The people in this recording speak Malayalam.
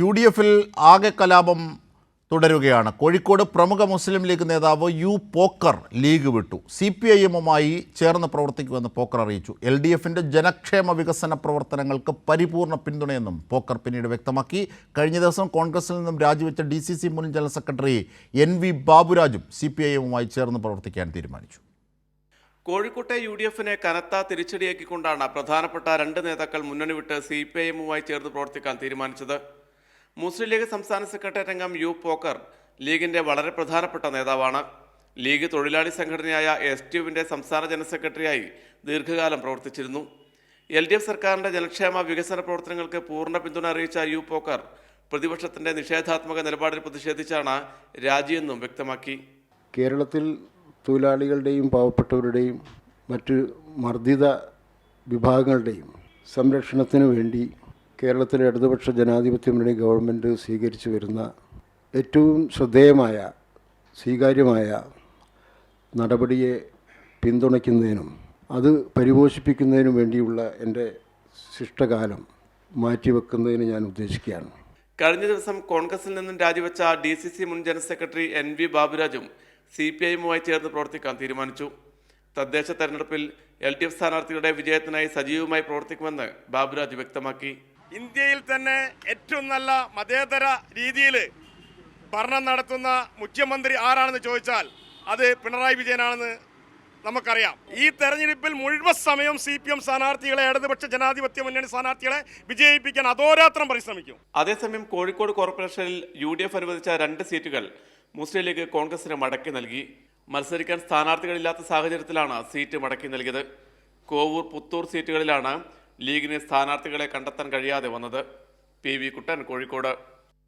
യു ഡി എഫിൽ ആകെ കലാപം തുടരുകയാണ്. കോഴിക്കോട് പ്രമുഖ മുസ്ലിം ലീഗ് നേതാവ് യു പോക്കർ ലീഗ് വിട്ടു. സി പി ഐ എമ്മുമായി ചേർന്ന് പ്രവർത്തിക്കുമെന്ന് പോക്കർ അറിയിച്ചു. എൽ ഡി എഫിന്റെ ജനക്ഷേമ വികസന പ്രവർത്തനങ്ങൾക്ക് പരിപൂർണ പിന്തുണയെന്നും പോക്കർ പിന്നീട് വ്യക്തമാക്കി. കഴിഞ്ഞ ദിവസം കോൺഗ്രസിൽ നിന്നും രാജിവെച്ച ഡി സി സി മുൻ ജനറൽ സെക്രട്ടറി എൻ വി ബാബുരാജും സി പി ഐ എമ്മുമായി ചേർന്ന് പ്രവർത്തിക്കാൻ തീരുമാനിച്ചു. കോഴിക്കോട്ടെ യു ഡി എഫിനെ കനത്ത തിരിച്ചടിയാക്കിക്കൊണ്ടാണ് പ്രധാനപ്പെട്ട രണ്ട് നേതാക്കൾ മുന്നണി വിട്ട് സി പി ഐ എമ്മുമായി ചേർന്ന് പ്രവർത്തിക്കാൻ തീരുമാനിച്ചത്. മുസ്ലിം ലീഗ് സംസ്ഥാന സെക്രട്ടറി അംഗം യു പോക്കർ ലീഗിന്റെ വളരെ പ്രധാനപ്പെട്ട നേതാവാണ്. ലീഗ് തൊഴിലാളി സംഘടനയായ എസ് ടി യുവിന്റെ സംസ്ഥാന ജനറൽ സെക്രട്ടറിയായി ദീർഘകാലം പ്രവർത്തിച്ചിരുന്നു. എൽ ഡി എഫ് സർക്കാരിന്റെ ജനക്ഷേമ വികസന പ്രവർത്തനങ്ങൾക്ക് പൂർണ പിന്തുണ അറിയിച്ച യു പോക്കർ പ്രതിപക്ഷത്തിന്റെ നിഷേധാത്മക നിലപാടിൽ പ്രതിഷേധിച്ചാണ് രാജിയെന്നും വ്യക്തമാക്കി. കേരളത്തിൽ തൊഴിലാളികളുടെയും പാവപ്പെട്ടവരുടെയും മറ്റ് മർദ്ദിത വിഭാഗങ്ങളുടെയും സംരക്ഷണത്തിനു വേണ്ടി കേരളത്തിലെ ഇടതുപക്ഷ ജനാധിപത്യ മുന്നണി ഗവൺമെന്റ് സ്വീകരിച്ചു വരുന്ന ഏറ്റവും ശ്രദ്ധേയമായ സ്വീകാര്യമായ നടപടിയെ പിന്തുണയ്ക്കുന്നതിനും അത് പരിപോഷിപ്പിക്കുന്നതിനും വേണ്ടിയുള്ള എന്റെ ശിഷ്ടകാലം മാറ്റിവെക്കുന്നതിന് ഞാൻ ഉദ്ദേശിക്കുകയാണ്. കഴിഞ്ഞ ദിവസം കോൺഗ്രസിൽ നിന്നും രാജിവെച്ച ഡി സി സി മുൻ ജനറൽ സെക്രട്ടറി എൻ വി ബാബുരാജും സി പി ഐയുമായി ചേർന്ന് പ്രവർത്തിക്കാൻ തീരുമാനിച്ചു. തദ്ദേശ തെരഞ്ഞെടുപ്പിൽ എൽ ഡി എഫ് സ്ഥാനാർത്ഥികളുടെ വിജയത്തിനായി സജീവമായി പ്രവർത്തിക്കുമെന്ന് ബാബുരാജ് വ്യക്തമാക്കി. ഇന്ത്യയിൽ തന്നെ ഏറ്റവും നല്ല മതേതര രീതിയിൽ ഭരണം നടത്തുന്ന മുഖ്യമന്ത്രി ആരാണെന്ന് ചോദിച്ചാൽ അത് പിണറായി വിജയനാണെന്ന് നമുക്കറിയാം. ഈ തെരഞ്ഞെടുപ്പിൽ മുഴുവൻ സമയം സി പി എം സ്ഥാനാർത്ഥികളെ ഇടതുപക്ഷ ജനാധിപത്യ മുന്നണി സ്ഥാനാർത്ഥികളെ വിജയിപ്പിക്കാൻ അതോരാത്രം പരിശ്രമിക്കും. അതേസമയം കോഴിക്കോട് കോർപ്പറേഷനിൽ യു ഡി എഫ് അനുവദിച്ച രണ്ട് സീറ്റുകൾ മുസ്ലിം ലീഗ് കോൺഗ്രസിന് മടക്കി നൽകി. മത്സരിക്കാൻ സ്ഥാനാർത്ഥികളില്ലാത്ത സാഹചര്യത്തിലാണ് സീറ്റ് മടക്കി നൽകിയത്. കോവൂർ പുത്തൂർ സീറ്റുകളിലാണ് ലീഗിന് സ്ഥാനാർത്ഥികളെ കണ്ടെത്താൻ കഴിയാതെ വന്നത് പി വി കുട്ടൻ കോഴിക്കോട്.